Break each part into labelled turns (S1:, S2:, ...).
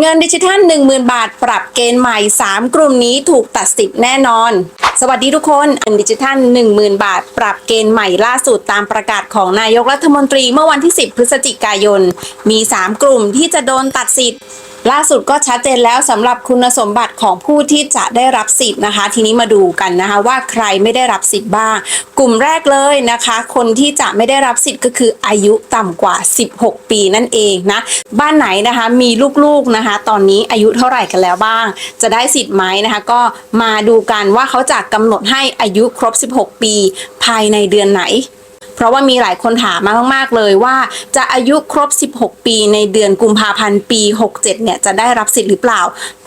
S1: เงินดิจิทัล 10,000 บาท ปรับเกณฑ์ใหม่ 3 กลุ่มนี้ถูกตัดสิทธิ์แน่นอน สวัสดีทุกคนเงินดิจิทัล 10,000 บาท ปรับเกณฑ์ใหม่ล่าสุดตามประกาศของนายกรัฐมนตรีเมื่อวันที่ 10 พฤศจิกายน มี 3 กลุ่มที่จะโดนตัดสิทธิ์ ล่าสุดก็ชัดเจนแล้วสำหรับคุณสมบัติของผู้ที่จะได้รับสิทธิ์นะคะ ทีนี้มาดูกันนะคะว่าใครไม่ได้รับสิทธิ์บ้าง กลุ่มแรกเลยนะคะ คนที่จะไม่ได้รับสิทธิ์ก็คืออายุต่ำกว่า 16 ปีนั่นเองนะบ้านไหนนะคะมีลูกๆนะคะ ตอนนี้อายุเท่าไหร่กันแล้วบ้าง จะได้สิทธิ์ไหมนะคะ ก็มาดูกันว่าเขาจะกำหนดให้อายุครบ 16 ปี ภายในเดือนไหน เพราะว่ามีหลายคนถามมามากๆเลยว่า จะอายุครบ 16 ปีในเดือนกุมภาพันธ์ปี 67 เนี่ยจะได้รับสิทธิ์หรือเปล่า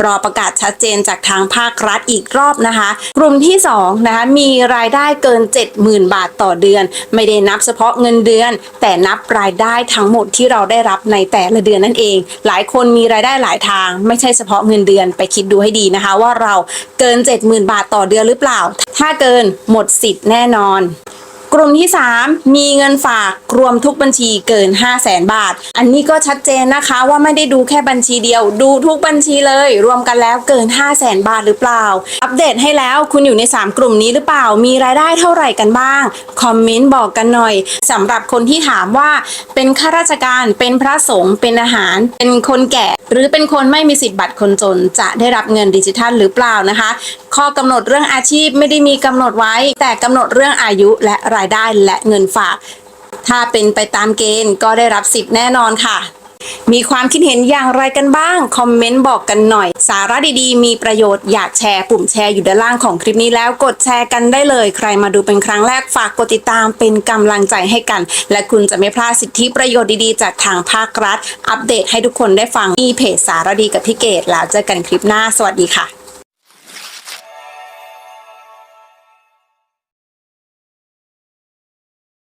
S1: รอประกาศชัดเจนจากทางภาครัฐอีกรอบนะคะ กลุ่มที่2นะคะมีรายได้เกิน 70,000 บาทต่อเดือน ไม่ได้นับเฉพาะเงินเดือน แต่นับรายได้ทั้งหมดที่เราได้รับในแต่ละเดือนนั่นเอง หลายคนมีรายได้หลายทาง ไม่ใช่เฉพาะเงินเดือนไปคิดดูให้ดีนะคะ ว่าเราเกิน 70,000 บาทต่อเดือนหรือเปล่า ถ้าเกินหมดสิทธิ์แน่นอน ลุ่มที่ 3 มีเงินฝากรวมทุกบัญชีเกิน 5 0 0แสนบาท อันนี้ก็ชัดเจนนะคะว่าไม่ได้ดูแค่บัญชีเดียว ดูทุกบัญชีเลย รวมกันแล้วเกิน 5 0 0แสนบาทหรือเปล่า อัปเดตให้แล้วคุณอยู่ใน 3 กลุ่มนี้หรือเปล่า มีรายได้เท่าไหร่กันบ้าง คอมเมนต์บอกกันหน่อยสำหรับคนที่ถามว่าเป็นข้าราชการเป็นพระสงฆ์เป็นอาหาร เป็นคนแก่ หรือเป็นคนไม่มีสิทธิ์บัตรคนจน จะได้รับเงินดิจิทัลหรือเปล่านะคะ ข้อกำหนดเรื่องอาชีพไม่ได้มีกำหนดไว้ แต่กำหนดเรื่องอายุและรายายได้และเงินฝาก ถ้าเป็นไปตามเกณฑ์ก็ได้รับสิทธิ์แน่นอนค่ะ มีความคิดเห็นอย่างไรกันบ้าง คอมเมนต์บอกกันหน่อย สาระดีๆ มีประโยชน์อยากแชร์ปุ่มแชร์อยู่ด้านล่างของคลิปนี้แล้วกดแชร์กันได้เลย ใครมาดูเป็นครั้งแรกฝากกดติดตามเป็นกำลังใจให้กัน และคุณจะไม่พลาดสิทธิประโยชน์ดีๆ จากทางภาครัฐ อัปเดตให้ทุกคนได้ฟังมีเพจสารดีกับพี่เกดแล้วเจอกันคลิปหน้าสวัสดีค่ะ